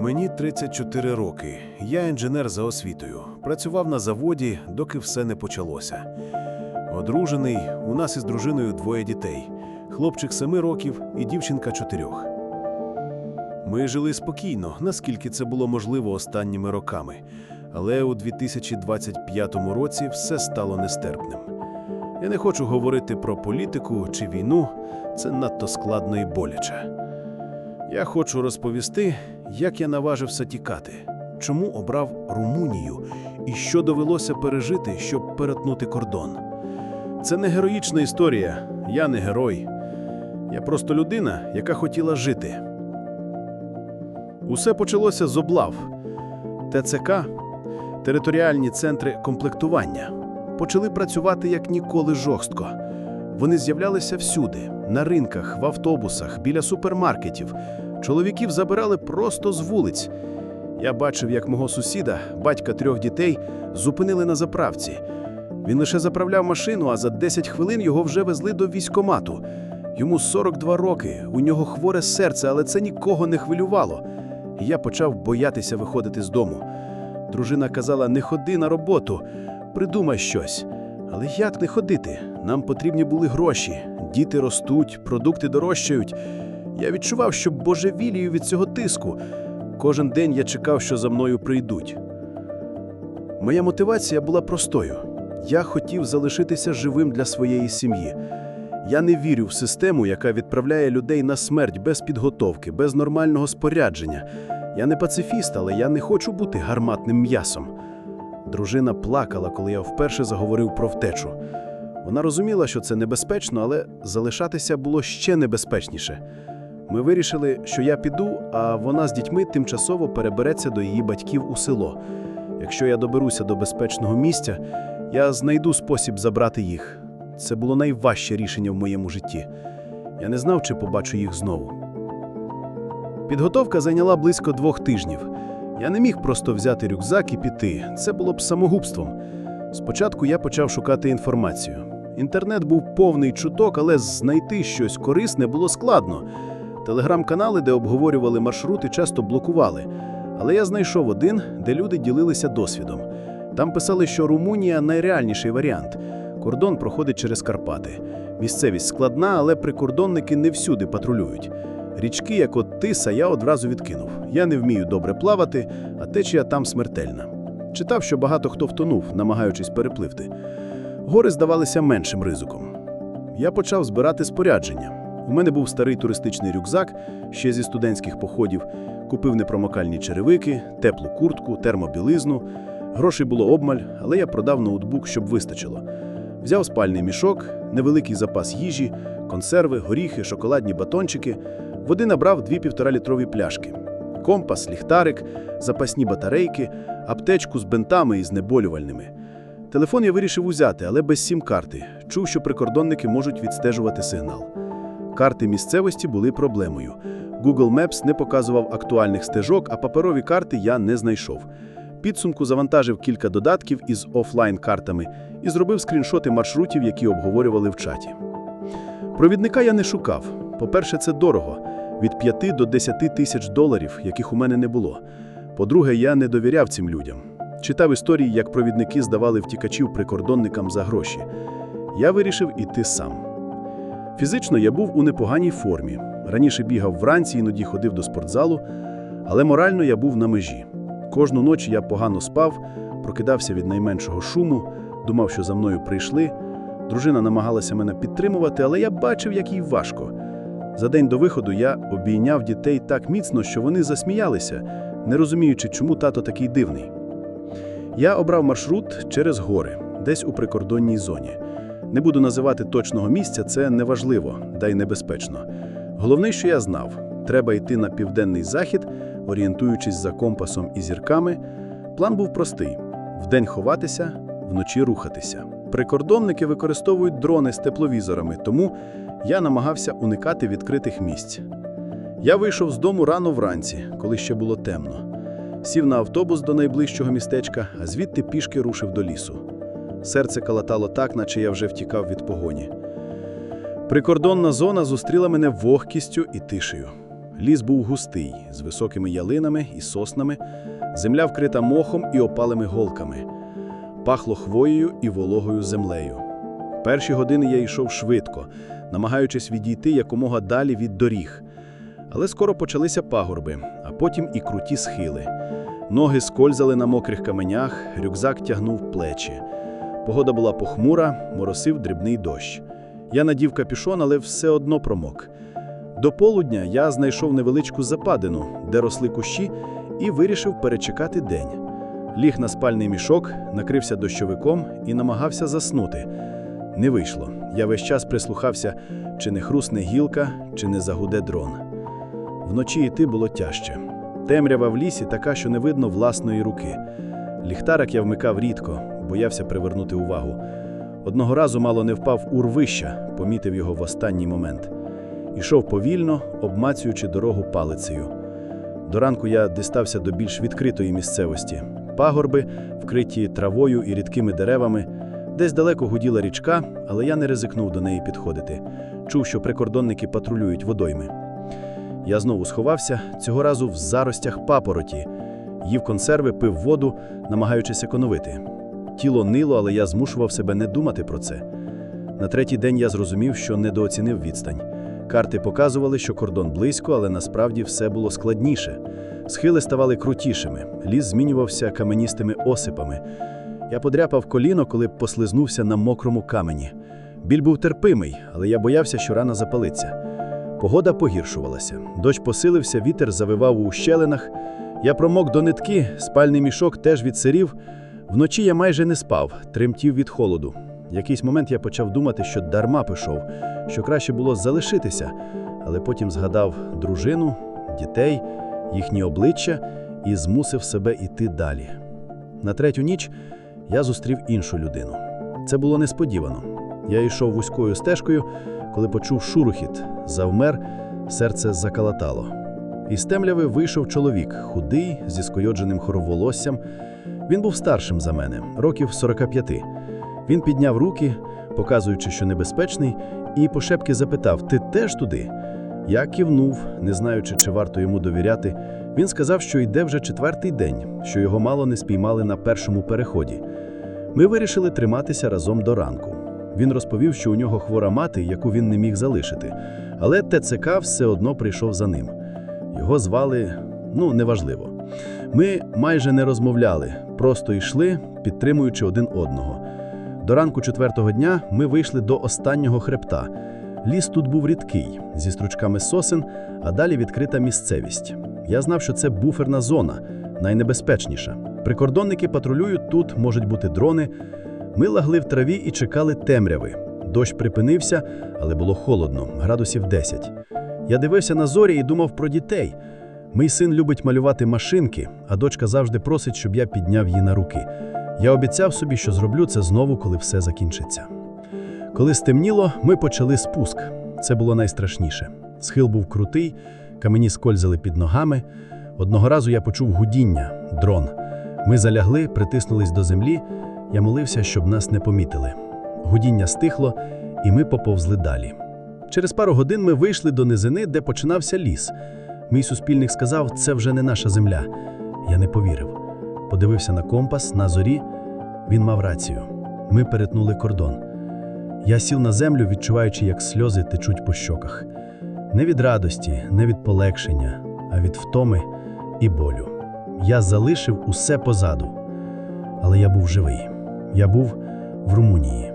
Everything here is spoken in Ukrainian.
Мені 34 роки. Я інженер за освітою. Працював на заводі, доки все не почалося. Одружений, у нас із дружиною двоє дітей: хлопчик 7 років і дівчинка 4. Ми жили спокійно, наскільки це було можливо останніми роками. Але у 2025 році все стало нестерпним. Я не хочу говорити про політику чи війну, це надто складно і боляче. Я хочу розповісти, як я наважився тікати, чому обрав Румунію і що довелося пережити, щоб перетнути кордон. Це не героїчна історія, я не герой. Я просто людина, яка хотіла жити. Усе почалося з облав. ТЦК, територіальні центри комплектування, почали працювати як ніколи жорстко. Вони з'являлися всюди: на ринках, в автобусах, біля супермаркетів. Чоловіків забирали просто з вулиць. Я бачив, як мого сусіда, батька трьох дітей, зупинили на заправці. Він лише заправляв машину, а за 10 хвилин його вже везли до військомату. Йому 42 роки, у нього хворе серце, але це нікого не хвилювало. Я почав боятися виходити з дому. Дружина казала: не ходи на роботу, придумай щось. Але як не ходити? Нам потрібні були гроші. Діти ростуть, продукти дорожчають. Я відчував, що божевілію від цього тиску. Кожен день я чекав, що за мною прийдуть. Моя мотивація була простою. Я хотів залишитися живим для своєї сім'ї. Я не вірю в систему, яка відправляє людей на смерть без підготовки, без нормального спорядження. Я не пацифіст, але я не хочу бути гарматним м'ясом. Дружина плакала, коли я вперше заговорив про втечу. Вона розуміла, що це небезпечно, але залишатися було ще небезпечніше. Ми вирішили, що я піду, а вона з дітьми тимчасово перебереться до її батьків у село. Якщо я доберуся до безпечного місця, я знайду спосіб забрати їх. Це було найважче рішення в моєму житті. Я не знав, чи побачу їх знову. Підготовка зайняла близько двох тижнів. Я не міг просто взяти рюкзак і піти. Це було б самогубством. Спочатку я почав шукати інформацію. Інтернет був повний чуток, але знайти щось корисне було складно. Телеграм-канали, де обговорювали маршрути, часто блокували. Але я знайшов один, де люди ділилися досвідом. Там писали, що Румунія найреальніший варіант. Кордон проходить через Карпати. Місцевість складна, але прикордонники не всюди патрулюють. Річки, як от Тиса, я одразу відкинув. Я не вмію добре плавати, а течія там смертельна. Читав, що багато хто втонув, намагаючись перепливти. Гори здавалися меншим ризиком. Я почав збирати спорядження. У мене був старий туристичний рюкзак, ще зі студентських походів, купив непромокальні черевики, теплу куртку, термобілизну. Грошей було обмаль, але я продав ноутбук, щоб вистачило. Взяв спальний мішок, невеликий запас їжі, консерви, горіхи, шоколадні батончики. Води набрав дві півторалітрові пляшки. Компас, ліхтарик, запасні батарейки, аптечку з бинтами і знеболювальними. Телефон я вирішив узяти, але без сім-карти. Чув, що прикордонники можуть відстежувати сигнал. Карти місцевості були проблемою. Google Maps не показував актуальних стежок, а паперові карти я не знайшов. Підсумку завантажив кілька додатків із офлайн-картами і зробив скріншоти маршрутів, які обговорювали в чаті. Провідника я не шукав. По-перше, це дорого від 5 до 10 тисяч доларів, яких у мене не було. По-друге, я не довіряв цим людям. Читав історії, як провідники здавали втікачів прикордонникам за гроші. Я вирішив іти сам. Фізично я був у непоганій формі. Раніше бігав вранці, іноді ходив до спортзалу, але морально я був на межі. Кожну ніч я погано спав, прокидався від найменшого шуму, думав, що за мною прийшли. Дружина намагалася мене підтримувати, але я бачив, як їй важко. За день до виходу я обійняв дітей так міцно, що вони засміялися, не розуміючи, чому тато такий дивний. Я обрав маршрут через гори, десь у прикордонній зоні. Не буду називати точного місця, це неважливо, да й небезпечно. Головне, що я знав, треба йти на південний захід, орієнтуючись за компасом і зірками. План був простий: вдень ховатися, вночі рухатися. Прикордонники використовують дрони з тепловізорами, тому я намагався уникати відкритих місць. Я вийшов з дому рано вранці, коли ще було темно. Сів на автобус до найближчого містечка, а звідти пішки рушив до лісу. Серце калатало так, наче я вже втікав від погоні. Прикордонна зона зустріла мене вогкістю і тишею. Ліс був густий, з високими ялинами і соснами, земля вкрита мохом і опалими голками. Пахло хвоєю і вологою землею. Перші години я йшов швидко, намагаючись відійти якомога далі від доріг. Але скоро почалися пагорби, а потім і круті схили. Ноги скользали на мокрих каменях, рюкзак тягнув плечі. Погода була похмура, моросив дрібний дощ. Я надів капюшон, але все одно промок. До полудня я знайшов невеличку западину, де росли кущі, і вирішив перечекати день. Ліг на спальний мішок, накрився дощовиком і намагався заснути. Не вийшло. Я весь час прислухався, чи не хрусне гілка, чи не загуде дрон. Вночі йти було тяжче. Темрява в лісі така, що не видно власної руки. Ліхтарик я вмикав рідко, боявся привернути увагу. Одного разу мало не впав у рвища, помітив його в останній момент. Ішов повільно, обмацюючи дорогу палицею. До ранку я дістався до більш відкритої місцевості. Пагорби, вкриті травою і рідкими деревами. Десь далеко гуділа річка, але я не ризикнув до неї підходити. Чув, що прикордонники патрулюють водойми. Я знову сховався, цього разу в заростях папороті. Їв консерви, пив воду, намагаючись економити. Тіло нило, але я змушував себе не думати про це. На третій день я зрозумів, що недооцінив відстань. Карти показували, що кордон близько, але насправді все було складніше. Схили ставали крутішими, ліс змінювався каменістими осипами. Я подряпав коліно, коли послизнувся на мокрому камені. Біль був терпимий, але я боявся, що рана запалиться. Погода погіршувалася. Дощ посилився, вітер завивав у ущелинах. Я промок до нитки, спальний мішок теж відсирів. Вночі я майже не спав, тремтів від холоду. Якийсь момент я почав думати, що дарма пішов, що краще було залишитися, але потім згадав дружину, дітей, їхні обличчя і змусив себе йти далі. На третю ніч я зустрів іншу людину. Це було несподівано. Я йшов вузькою стежкою, коли почув шурухіт, завмер, серце закалатало. Із темряви вийшов чоловік, худий, зі скойодженим хороволоссям. Він був старшим за мене, років 45. Він підняв руки, показуючи, що небезпечний, і пошепки запитав: Ти теж туди? Я кивнув, не знаючи, чи варто йому довіряти. Він сказав, що йде вже четвертий день, що його мало не спіймали на першому переході. Ми вирішили триматися разом до ранку. Він розповів, що у нього хвора мати, яку він не міг залишити, але ТЦК все одно прийшов за ним. Його звали, ну, неважливо. Ми майже не розмовляли, просто йшли, підтримуючи один одного. До ранку четвертого дня ми вийшли до останнього хребта. Ліс тут був рідкий, зі стручками сосен, а далі відкрита місцевість. Я знав, що це буферна зона, найнебезпечніша. Прикордонники патрулюють тут, можуть бути дрони. Ми лагли в траві і чекали темряви. Дощ припинився, але було холодно, градусів 10. Я дивився на зорі і думав про дітей. Мій син любить малювати машинки, а дочка завжди просить, щоб я підняв її на руки. Я обіцяв собі, що зроблю це знову, коли все закінчиться. Коли стемніло, ми почали спуск. Це було найстрашніше. Схил був крутий, камені скользили під ногами. Одного разу я почув гудіння, дрон. Ми залягли, притиснулись до землі. Я молився, щоб нас не помітили. Гудіння стихло, і ми поповзли далі. Через пару годин ми вийшли до низини, де починався ліс. Мій суспільник сказав, це вже не наша земля. Я не повірив. Подивився на компас, на зорі. Він мав рацію. Ми перетнули кордон. Я сів на землю, відчуваючи, як сльози течуть по щоках. Не від радості, не від полегшення, а від втоми і болю. Я залишив усе позаду. Але я був живий. Я був в Румунії.